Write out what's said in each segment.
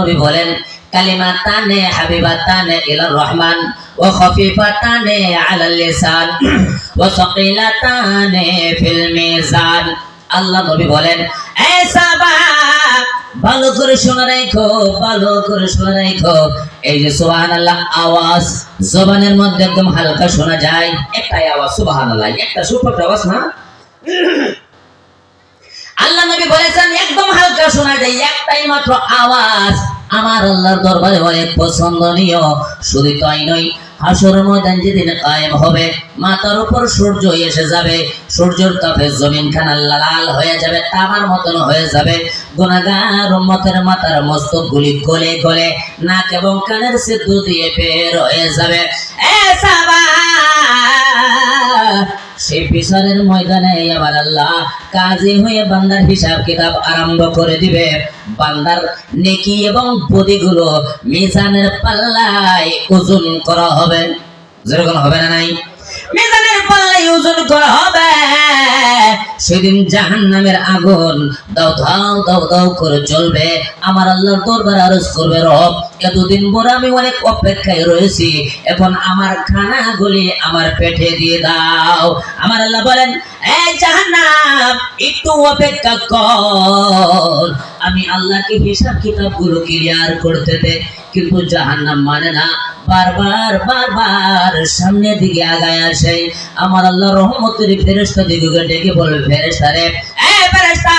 নবী বলেন রহমান ও আলাল লিসান ও ফিল মিজান। আল্লাহ নবী বলেন ভালো করে রাখো, ভালো করে রাখো। এই যে সুবহানাল্লাহ, আওয়াজ জবানের মধ্যে একদম হালকা শোনা যায়। একটাই আওয়াজ, সুবহানাল্লাহ, একটা সুপার আওয়াজ না? আল্লাহ নবী বলেছেন, একদম হালকা শোনা যায়, একটাই মাত্র আওয়াজ। আমার আল্লাহর দরবারে অনেক পছন্দনীয় শুধু তাই নয় হাসর ময়দান যেদিন কায়েম হবে মাথার উপর সূর্য এসে যাবে। সূর্যের তাপে জমিন খানা লাল হয়ে যাবে, তামার মতন হয়ে যাবে। গুনাগার উম্মতের মাথার মস্তক গুলি গলে গলে, নাক এবং কানের সিদ্ধ দিয়ে বের হয়ে যাবে। এ সাবা সেই বিচারের ময়দানে আবার আল্লাহ কাজী হয়ে বান্দার হিসাব কিতাব আরম্ভ করে দিবে। বান্দার নেকি এবং বদিগুলো মিজানের পাল্লায় ওজন করা হবে। যেরকম হবে না নাই? মিজানের ওজন করা হবে। সেদিন জাহান্নামের আগুন দাও দাও দাও দাও করে জ্বলবে। আমার আল্লাহর দরবার আরজ করবে রব। এতদিন পরে আমি অনেক অপেক্ষায় রয়েছি। এখন আমার খানাগুলি আমার পেটে দিয়ে দাও। আমার আল্লাহ বলেন এই জাহান্নাম, একটু অপেক্ষা কর। আমি আল্লাহকে হিসাব কিতাবগুলো ক্লিয়ার করতে দে। কিন্তু জাহান্নাম মানে না। বারবার বারবার সামনের দিকে আগায় আসে। আমার আল্লাহ রহমতের ফেরেশতা দিকে ডেকে বলবে, ফেরেশতা রে, এ ফেরেশতা,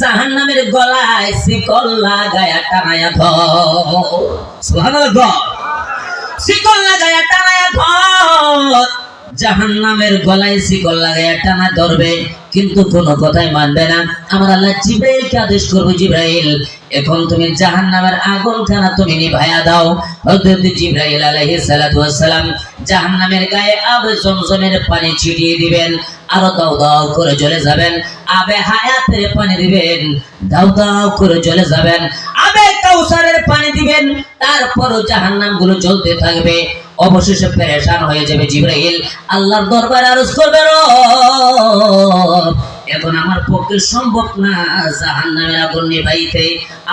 জাহান্নামের গলায় শিকল লাগায়া টানায়া ধর। সুবহানাল্লাহ শিকল লাগায়া টানায়া ধর। জাহান্নামের গলায় শিকল লাগায়া টানা ধরবে, কিন্তু কোনো কথাই মানবে না। আমার আল্লাহ জিব্রাইলকে আদেশ করব, জিব্রাইল এখন তুমি জাহান্নামের আগুন খানা তুমি নিভায়া দাও। হযরত জিব্রাইল আলাইহিস সালাতু ওয়াস সালাম জাহান্নামের গায়ে আবে জমজমের পানি ছিটিয়ে দিবেন, আরও দাও দাও করে জ্বলে যাবেন, আবে হায়াতের পানি দিবেন, দাও দাও করে জ্বলে যাবেন, আবে কাউসারের পানি দিবেন, তারপরও জাহান্নামগুলো জ্বলতে থাকবে। অবশেষে পেরেশান হয়ে যাবে জিব্রাইল, আল্লাহর দরবারে আরজ করবে রব। এখন আমার পক্ষে সম্ভব না। জাহান্নামের আগুন নিভাইতে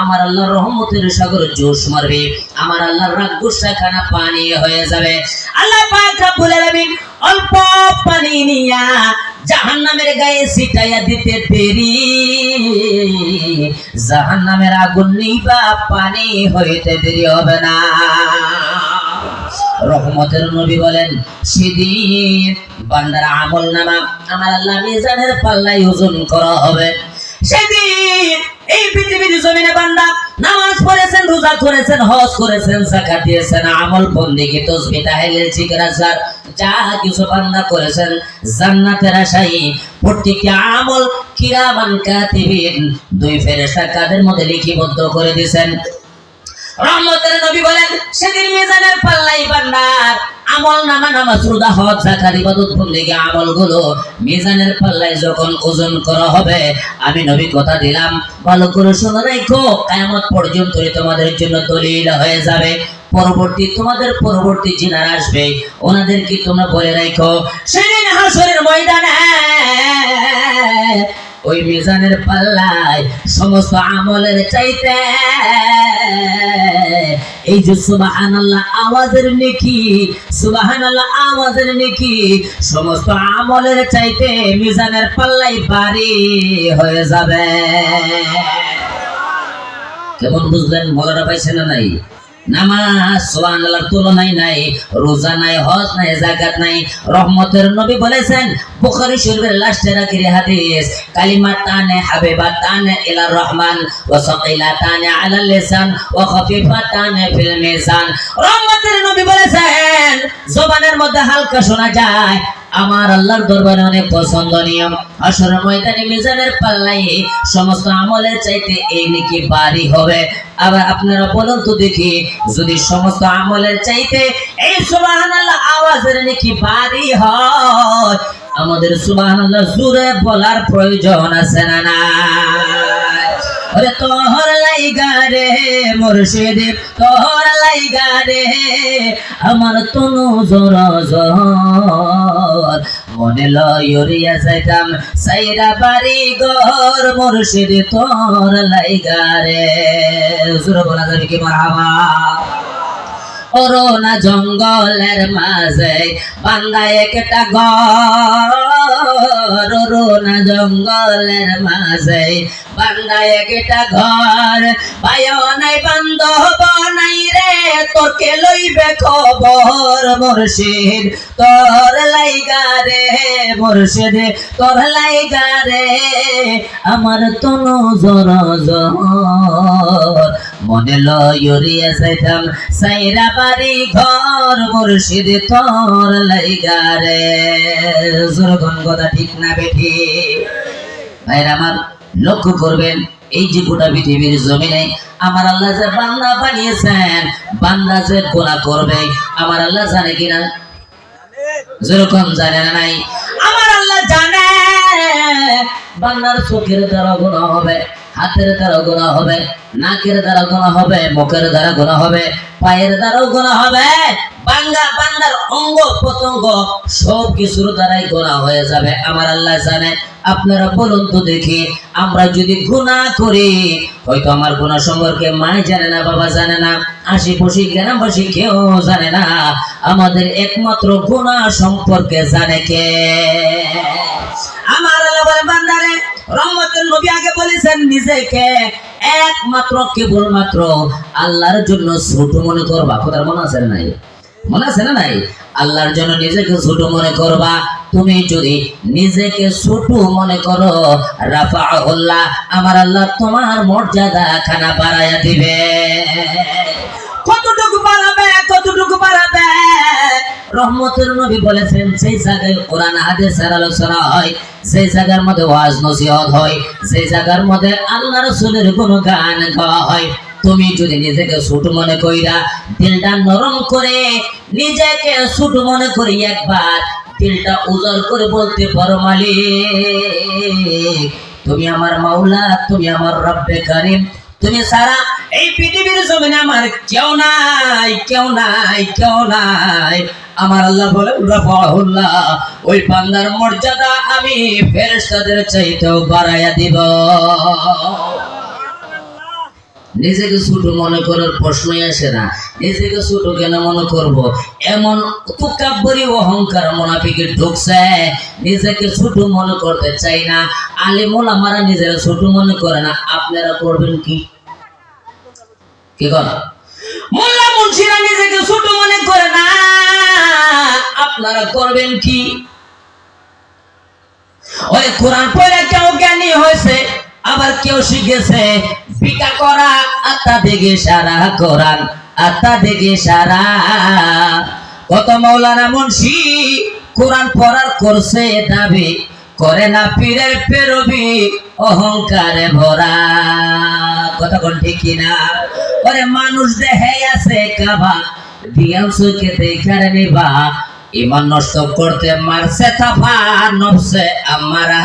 আমার আল্লাহর রহমতের সাগর জোশ মারবে। আমার আল্লাহর রাগ গুসা খানা পানি হয়ে যাবে। আল্লাহ পাক রব্বুল আলামিন অল্প পানি নিয়া জাহান্নামের গায়ে ছিটাইয়া দিতে দেরি। জাহান্নামের আগুন নিবা পানি হইতে দেরি হবে না। রহমতের নবী বলেন, সেদিন বান্দার আমল নামা আমার আল্লাহ মিজানের পাল্লাই ওজন করা হবে। সেদিন এই পৃথিবীর জমিনে বান্দা নামাজ পড়েছেন, রোজা করেছেন, হজ করেছেন, যাকাত দিয়েছেন, আমল বন্দেগী তসবিহ তাহলিল জিকির আজকার যা কিছু বান্দা করেছেন, জান্নাতের আশায় প্রত্যেকটি আমল কিরামান কাতিবিন, দুই ফেরেশতা কাদের মধ্যে লিপিবদ্ধ করে দিয়েছেন। রহমতের নবী বলেন, সেদিন মিজানের পাল্লাই বান্দার আমল নামা নামাজ ইবাদত মিজানের পাল্লায় যখন ওজন করা হবে, আমি নবী কথা দিলাম, ভালো করে শুনে রাখো কিয়ামত পর্যন্ত তোমাদের জন্য দলিল হয়ে যাবে। পরবর্তী তোমাদের পরবর্তী জিনার আসবে, ওনাদেরকে তোমরা বলে রাখো সেদিন হাসরের ময়দানে ওই মিজানের পাল্লায় সমস্ত আমলের চাইতে এই যে সুবহানাল্লাহ আওয়াজের নেকি, সুবহানাল্লাহ আওয়াজের নেকি, সমস্ত আমলের চাইতে মিজানের পাল্লাই ভারী হয়ে যাবে। কেমন বুঝলেন মজাটা পাইছে না নাই? নামাজ সুবহানাল্লাহর তুলনায় নাই, রোজা নাই, হজ নাই জাকাত নাই। রহমতের নবী বলেছেন, বুখারী শরীফের লাস্টের আখিরি হাদিস কালিমাতানে হাবিবাতানে ইলা রহমান, ওয়া সাকিলাতানে আলা লিসান, ওয়া খাফিফাতানে ফিল মিজান। রহমতের নবী বলেছেন, জবানের মধ্যে হালকা শোনা যায় আমার আল্লাহর দরবারে অনেক পছন্দনীয়। আসর ময়দানে মিজানের পাল্লাই সমস্ত আমলের চাইতে এই নাকি বাড়ি হবে। আবার আপনারা বলুন তো দেখি, যদি সমস্ত আমলের চাইতে এই সুবহানাল্লাহ আওয়াজের নাকি বাড়ি হয়, আমাদের সুবহানাল্লাহ জুড়ে বলার প্রয়োজন আছে না না ওরে তোহর লাইগা রে মুর্শিদ, তোহর লাইগা রে, আমার তনু জোর জোর। মনে লয়রিয়া যাইতাম সাইরা বাড়ি ঘর, মুর্শিদ তোর লাইগারে জোর বলা যাবে কি মারহাবা? অরুণা জঙ্গলের মাঝে বান্দা একটা ঘর অরুণা জঙ্গলের মাঝে বান্দা একটা ঘর। পায় নাই, বান্ধব নাই রে তোকে লইবে খবর মুর্শিদ। তোর লাইগা রে মুর্শিদ, তোর লাইগা রে। আমার তনু জর জর মনে লয়রিয়া যাইতাম সাইরা বাড়ি ঘর মুর্শিদ তোর লাইগা রে। জোরগন কথা ঠিক না বেঠি? ভাইরা আমার, লক্ষ্য করবেন, এই যে গোটা পৃথিবীর জমিনে আমার আল্লাহ যে বান্দা বানিয়েছেন, বান্দা যে গোনা করবে, আমার আল্লাহ জানে কিনা? যেরকম জানে না নাই? আমার আল্লাহ জানে, বান্দার চোখের দ্বারা গোনা হবে। হাতের দ্বারা গোনা হবে, নাকের দ্বারা গোনা হবে, মুখের দ্বারা গোনা হবে, পায়ের দ্বারাও গোনা হবে। বাঙ্গা বান্দার অঙ্গ প্রত্যঙ্গ সব কিছুর দ্বারাই গোনা হয়ে যাবে। আমার আল্লাহ জানে, আপনারা বলুন তো দেখি, আমরা যদি গুনাহ করি, হয়তো আমার গুণা সম্পর্কে মায় জানে না, বাবা জানে না, আশিপাশি, গ্রামবাসী কেউ জানে না। আমাদের একমাত্র গুনাহ সম্পর্কে জানে কে? আমার বান্দারে রহমতের নবী আগে বলেছেন নিজেকে একমাত্র, কেবলমাত্র আল্লাহর জন্য ছোট মনে করবা। মনে আছে নাই? মনে আছে না নাই? আল্লাহর জন্য নিজেকে ছোট মনে করবা। তুমি যদি নিজেকে ছোট মনে করো রাফা আমার আল্লাহ তোমার মর্যাদা খানা বাড়াইয়া দিবে। কতটুকু রহমতের নবী বলেছেন, সেই জায়গায় কোরআন হাদিসের আলোচনা হয়, সেই জায়গার মধ্যে ওয়াজ, নসিহত হয়, সেই জায়গার মধ্যে আল্লাহ রসুলের কোনো গান গাওয়া হয়। তুমি যদি নিজেকে ছোট মনে কইরা দিলটা নরম করে নিজেকে ছোট মনে করি একবার, দিলটা উজাড় করে বলতে পারো, মালিক। তুমি আমার মাওলা, তুমি আমার রব্বে কারিম। তুমি সারা এই পৃথিবীর জমিনে আমার কেউ নাই কেউ নাই কেউ নাই। আমার আল্লাহ বলে ওই বান্দার মর্যাদা আমি ফেরেশতাদের চাইতেও বাড়াইয়া দিব। নিজেকে ছোট মনে করার প্রশ্নই আসে না। নিজেকে ছোট কেন মনে করব? এমন তুকাব্বরি অহংকার মোনাফিকে ঢুকছে। নিজেকে ছোট মনে করতে চাই না। আলিমুল আমারা নিজেরা ছোট মনে করে না। আপনারা করবেন কি? কি কর মোল্লা মুন্সিরা নিজেকে ছোট মনে করে না। আপনারা করবেন কি? ওই কোরআন পড়ে কেউ জ্ঞানী হয়েছে, আবার কেউ শিখেছে। বিকা করা, আত্মা দেখে সারা কোরআন, আত্মা দেখে সারা। কত মৌলানা মুন্সি কোরআন পড়ার করছে দাবি, করে না পীরের পেরবি, অহংকারে ভরা। কথা বল ঠিক কিনা? ওরে মানুষ দেহে আছে কাবা দিয়াল সুকে দেখারে নিবা ইমান নষ্ট করতে মারছে, তাফা নবসে আমারা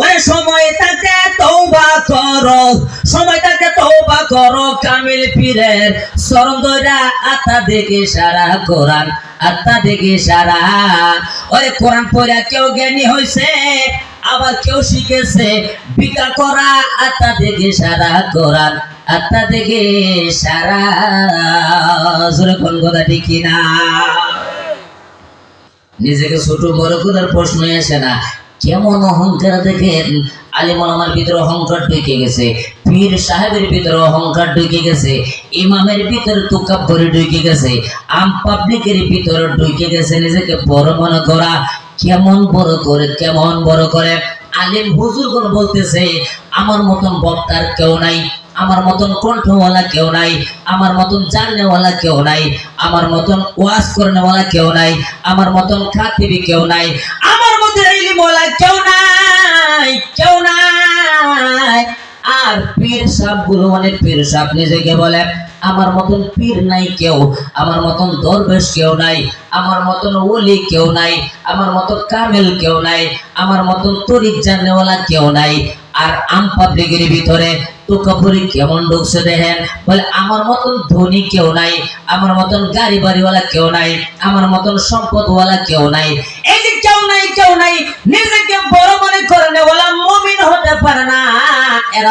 ওরে সময় তাকে তৌবা করো, সময় তাকে তৌবা করো, কামিল পীরের শরণ ধরা আত্মা দেখে সারা কোরআন, আত্মা দেখে সারা। ওরে কোরআন পড়া কেউ জ্ঞানী হয়েছে আবার কেউ শিখেছে, বিকা করা, আত্মা দেখে সারা কোরআন, আত্মা দেখে সারা। কোন কথা ঠিক না নিজেকে ছোট বড় করার প্রশ্নই আসে না। কেমন অহংকার দেখেন? আলিমুল আমার ভিতরে অহংকার ঢুকে গেছে। পীর সাহেবের ভিতরে অহংকার ঢুকে গেছে। ইমামের ভিতরে তুকাব্বরি ঢুকে গেছে। আম পাবলিকের ভিতরে ঢুকে গেছে নিজেকে বড় মনে করা। কেমন বড় করে, কেমন বড় করে? আলিম হুজুর কোন বলতেছে, আমার মতন বক্তার কেউ নাই, আমার মতন কণ্ঠওয়ালা কেউ নাই, আমার মতন জাননেওয়ালা কেউ নাই, আমার মতন ওয়াজ করনেওয়ালা কেউ নাই, আমার মতন খাতিবি কেউ নাই, আমার মধ্যে ইলিমওয়ালা কেউ নাই কেউ নাই। আর পীর সাপগুলো অনেক পীর সাপ নিজেকে বলে, আমার মতন পীর নাই কেউ, আমার মতন দরবেশ কেউ নাই, আমার মতন ওলি কেউ নাই, আমার মতন কামেল কেউ নাই, আমার মতন তরিক জানেওয়ালা কেউ নাই। আর আম পাবলিকের ভিতরে তোকাপুরি কেমন ঢুকছে দেখেন? বলে, আমার মতন ধনী কেউ নাই, আমার মতন গাড়ি বাড়িওয়ালা কেউ নাই, আমার মতন সম্পদওয়ালা কেউ নাই। এই নাই নাই। নিজেকে বড় মনে করে হতে পারে না। এরা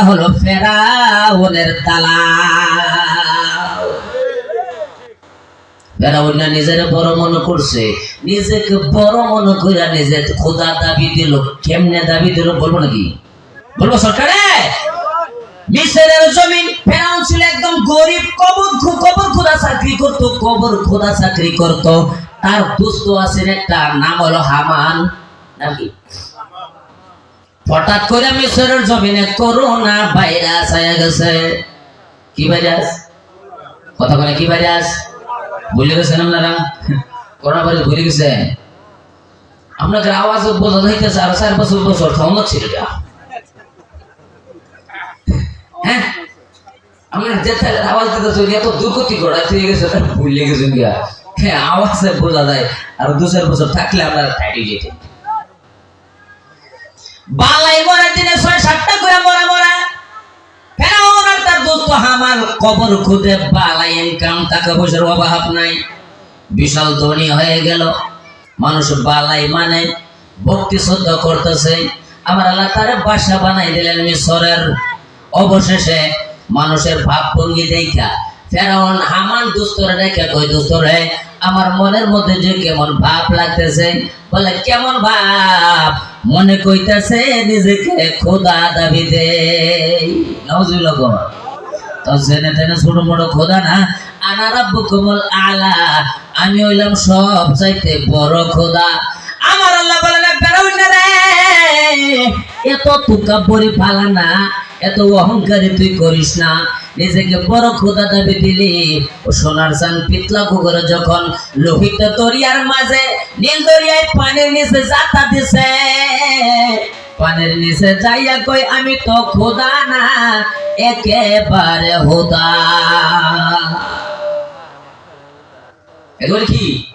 হলো না নিজের বড় মনে করছে। নিজেকে বড় মনে করে নিজের খোদা দাবি দিল। কেমনে দাবি দিল বলব নাকি? বলব সরকারে? মিশরের জমিন ফেরাউন ছিল একদম গরিব, কবর কবর খোদা চাকরি করত, কবর খোদা চাকরি করত। তার দুস্থ আছে একটা, নাম হলো হামান। নাকি? হঠাৎ করে মিশরের জমিনে করোনা ভাইরাস হয়ে গেছে। কি ভাইরাস? কথা বলে কি ভাইরাস? ভুলে গেছেন আপনারা? করোনা ভাইরাস ভুলে গেছেন? আপনাদের আওয়াজ বোঝা যাইতেছে, আর চার বছর বছর থামল ছিল হ্যাঁ? আমরা যেতে আওয়াজ এত দুর্গতি থেকে গেছে তার ভুলে গেছেন গিয়া। হ্যাঁ আওয়াজে বোঝা যায়, আর দু চার বছর থাকলে আমরা যেতে। বালাই মরা দিনে ছয় সাতটা করে মরা মরা। ফেরাউন আর তার দোস্ত কবর বালাই ইনকাম, টাকা পয়সার অভাব নাই। বিশাল ধনী হয়ে গেল। মানুষ বালাই মানে ভক্তি শ্রদ্ধা করতেছে। আমার আল্লাহ তারে বাসা বানাই দিলেন মিশরের। অবশেষে মানুষের ভাব ভঙ্গি দেখা। ফেরাউন হামান দুস্তরে রেখে কই দুস্তরে, আমার মনের মধ্যে যে কেমন ভাব লাগতেছে, বলে, কেমন ভাব? মনে কইতাছে, নিজেকে খোদা দাবি দে নজুল তো জেনে তেনে ছোট মোটো খোদা না, আনা রাব্বুকুমুল আলা। আমি হইলাম সব চাইতে বড় খোদা। আমার আল্লাহ বলে না বেরোই রে, এত তুকা পরি ফালা না এত অহংকারী তুই করিস না। নিজেকে বড় খোদা দাবি দিলি। ও সোনার চান পিতলা পুকুরে যখন লোহিত দরিয়ার মাঝে, নীল দরিয়ায় পানির নিচে যাতা দিছে। পানির নিচে যাইয়া কই, আমি তো খোদা না, একেবারে হোদা এগুলো কি?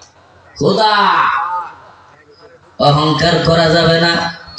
খোদা। অহংকার করা যাবে না।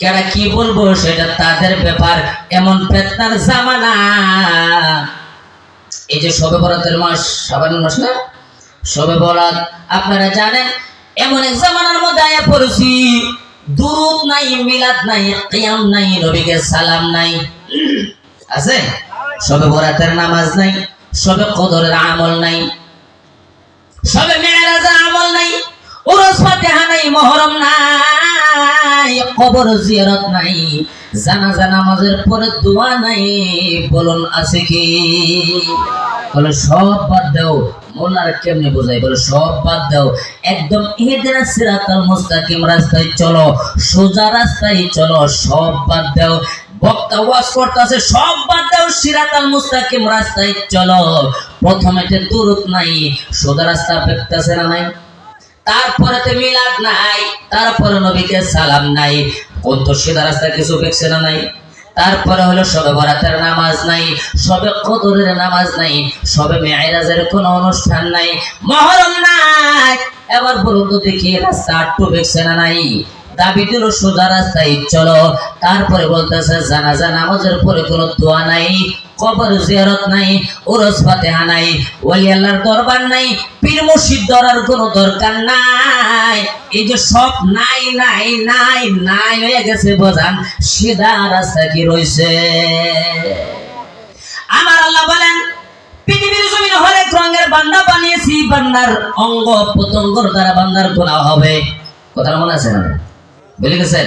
কেরা কি বলব? সেটা তাদের ব্যাপার। এমন ফেতনার জামানা। এই যে সবে বরাতের মাস সাবান মাস না সবে বরাত, আপনারা জানেন, এমন এক জামানার মধ্যে আয়া পড়েছি। দুরুদ নাই, মিলাদ নাই, কিয়াম নাই, নবীকে সালাম নাই। আছে? সবে বরাতের নামাজ নাই সবে কদরের আমল নাই সবে মেয়েরাজের আমল নাই উরস ফাতিহা নাই নাই কবর জিয়ারত নাই জানাজা নামাজের পরে দোয়া নাই, বলুন আছে কি? বলে, সব বাদ দাও। মোল্লার কেমনে বোঝাই বলে, সব বাদ দাও। একদম ইহদিনা সিরাতাল মুস্তাকিম রাস্তায় চলো, সোজা রাস্তায় চলো, সব বাদ দাও। বক্তা ওয়াজ করতেছে, সব বাদ দাও, সিরাতাল মুস্তাকিম রাস্তায় চলো। প্রথমে দূরত নাই, সোজা রাস্তা পেতেছে না নাই? তারপরে তো মিলাদ নাই, তারপরে নবীকে সালাম নাই। কোন তো সিধা রাস্তা কিছু দেখছে না নাই? তারপরে হলো সবে বরাতের নামাজ নাই, সবে কদরের নামাজ নাই, সবে মেয়েরাজের কোনো অনুষ্ঠান নাই, মহরম নাই। এবার বলুন তো দেখি রাস্তা আটটু দেখছে না নাই? দাবি দিল সোজা রাস্তায়, চলো। তারপরে বলতেছে, জানাজা নামাজের পরে কোনো দোয়া নাই। কবর জিয়ারত নাই, ওরস ফাতেহা নাই, ওলি আল্লাহর দরবার নাই, পীর মুর্শিদ ধরার কোনো দরকার নাই। এই যে সব নাই নাই নাই নাই হয়ে গেছে বোঝান, সিধা রাস্তা কি রইছে আমার আল্লাহ বলেন, পৃথিবীর জমিন হরেক রঙের বান্দা বানিয়েছি, বান্দার অঙ্গ প্রত্যঙ্গর দ্বারা বান্দার গোনা হবে। কথা মনে আছে না? বলে গেছেন?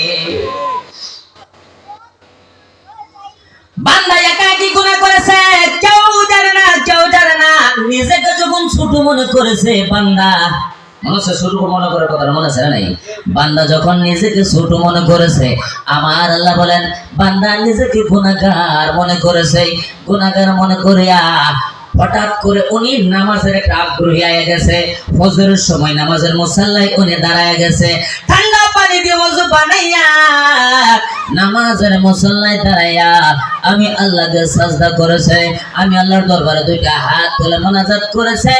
বান্দা একা কি গুনা করেছে, কেউ জানে না, কেউ জানে না। নিজেকে যখন ছোট মনে করেছে বান্দা মনে হচ্ছে ছোট মনে করার কথা মনে আছে নাই? বান্দা যখন নিজেকে ছোট মনে করেছে, আমার আল্লাহ বলেন, বান্দা নিজেকে গুণাগার মনে করেছে। গুণাগার মনে করিয়া হঠাৎ করে উনি নামাজের একটা আগ্রহী আয়া গেছে। ফজরের সময় নামাজের মুসাল্লায় উনি দাঁড়ায় গেছে। ঠান্ডা পানি দিয়ে ওযু বানাইয়া নামাজের মুসাল্লায় দাঁড়াইয়া আমি আল্লাহকে সাজদা করেছে। আমি আল্লাহর দরবারে দুইটা হাত তুলে মোনাজাত করেছে।